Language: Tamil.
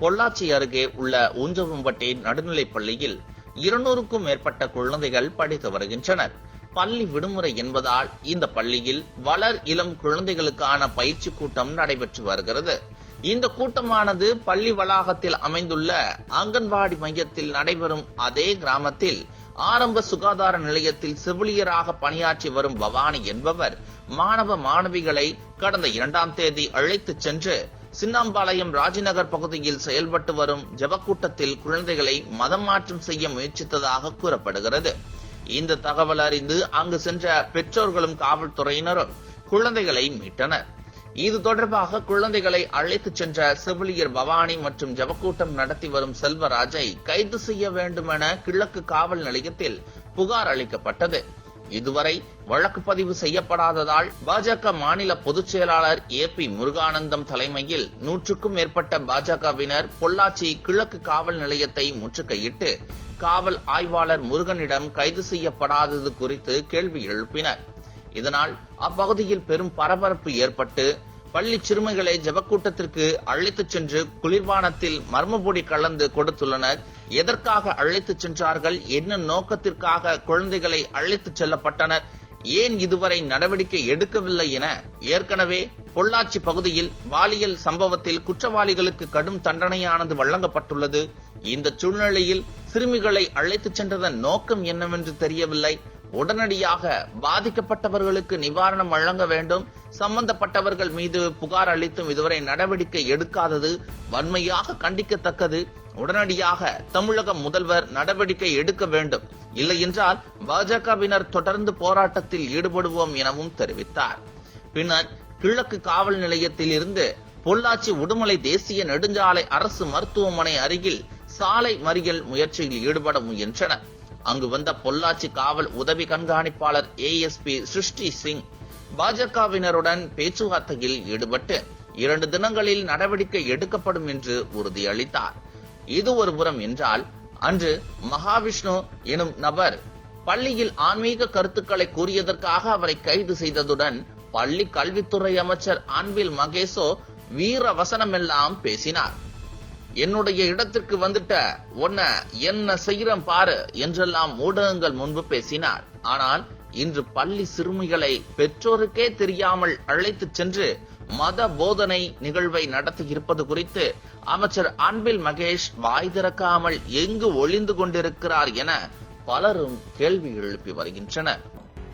பொள்ளாச்சி அருகே உள்ள ஊஞ்சவம்பட்டி நடுநிலைப் பள்ளியில் இருநூறுக்கும் மேற்பட்ட குழந்தைகள் படித்து வருகின்றனர். பள்ளி விடுமுறை என்பதால் இந்த பள்ளியில் வளர் இளம் குழந்தைகளுக்கான பயிற்சி கூட்டம் நடைபெற்று வருகிறது. இந்த கூட்டமானது பள்ளி வளாகத்தில் அமைந்துள்ள அங்கன்வாடி மையத்தில் நடைபெறும் அதே கிராமத்தில் ஆரம்ப சுகாதார நிலையத்தில் செவிலியராக பணியாற்றி வரும் பவானி என்பவர் மாணவ மாணவிகளை கடந்த இரண்டாம் தேதி அழைத்துச் சென்று சின்னாம்பாளையம் ராஜிநகர் பகுதியில் செயல்பட்டு வரும் ஜபக்கூட்டத்தில் குழந்தைகளை மதம் மாற்றம் செய்ய முயற்சித்ததாக கூறப்படுகிறது. இந்த தகவல் அறிந்து அங்கு சென்ற பெற்றோர்களும் காவல்துறையினரும் குழந்தைகளை மீட்டனர். இது தொடர்பாக குழந்தைகளை அழைத்துச் சென்ற செவிலியர் பவானி மற்றும் ஜபக்கூட்டம் நடத்தி வரும் செல்வராஜை கைது செய்ய வேண்டும் என கிழக்கு காவல் நிலையத்தில் புகார் அளிக்கப்பட்டது. இதுவரை வழக்கு பதிவு செய்யப்படாததால் பாஜக மாநில பொதுச் செயலாளர் ஏ பி முருகானந்தம் தலைமையில் நூற்றுக்கும் மேற்பட்ட பாஜகவினர் பொள்ளாச்சி கிழக்கு காவல் நிலையத்தை முற்றுகையிட்டு காவல் ஆய்வாளர் முருகனிடம் கைது செய்யப்படாதது குறித்து கேள்வி எழுப்பினர். இதனால் அப்பகுதியில் பெரும் பரபரப்பு ஏற்பட்டு பள்ளி சிறுமிகளை ஜபக்கூட்டத்திற்கு அழைத்துச் சென்று குளிர்பானத்தில் மர்மபொடி கலந்து கொடுத்துள்ளனர். எதற்காக அழைத்துச் சென்றார்கள்? என்ன நோக்கத்திற்காக குழந்தைகளை அழைத்துச் செல்லப்பட்டனர்? ஏன் இதுவரை நடவடிக்கை எடுக்கவில்லை என ஏற்கனவே பொள்ளாச்சி பகுதியில் பாலியல் சம்பவத்தில் குற்றவாளிகளுக்கு கடும் தண்டனையானது வழங்கப்பட்டுள்ளது. இந்த சூழ்நிலையில் சிறுமிகளை அழைத்துச் சென்றதன் நோக்கம் என்னவென்று தெரியவில்லை. உடனடியாக பாதிக்கப்பட்டவர்களுக்கு நிவாரணம் வழங்க வேண்டும். சம்பந்தப்பட்டவர்கள் மீது புகார் அளித்தும் இதுவரை நடவடிக்கை எடுக்காதது வன்மையாக கண்டிக்கத்தக்கது. உடனடியாக தமிழக முதல்வர் நடவடிக்கை எடுக்க வேண்டும். இல்லையென்றால் பாஜகவினர் தொடர்ந்து போராட்டத்தில் ஈடுபடுவோம் எனவும் தெரிவித்தார். பின்னர் கிழக்கு காவல் நிலையத்தில் இருந்து பொள்ளாச்சி உடுமலை தேசிய நெடுஞ்சாலை அரசு மருத்துவமனை அருகில் சாலை மறியல் முயற்சியில் ஈடுபட முயன்றனர். அங்கு வந்த பொள்ளாச்சி காவல் உதவி கண்காணிப்பாளர் ஏஎஸ்பி சிருஷ்டி சிங் பாஜகவினருடன் பேச்சுவார்த்தையில் ஈடுபட்டு இரண்டு தினங்களில் நடவடிக்கை எடுக்கப்படும் என்று உறுதியளித்தார். இது ஒரு புறம் என்றால் அன்று மகாவிஷ்ணு எனும் நபர் பள்ளியில் ஆன்மீக கருத்துக்களை கூறியதற்காக அவரை கைது செய்ததுடன் பள்ளி கல்வித்துறை அமைச்சர் அன்பில் மகேசோ வீர வசனமெல்லாம் பேசினார். என்னுடைய இடத்திற்கு வந்துட்ட உன்ன என்ன செய்யறேன் பாரு என்றெல்லாம் ஊடகங்கள் முன்பு பேசினார். ஆனால் இன்று பள்ளி சிறுமிகளை பெற்றோருக்கே தெரியாமல் அழைத்து சென்று மத போதனை நிகழ்வை நடத்தி இருப்பது குறித்து அமைச்சர் அன்பில் மகேஷ் வாய் திறக்காமல் எங்கு ஒளிந்து கொண்டிருக்கிறார் என பலரும் கேள்வி எழுப்பி வருகின்றனர்.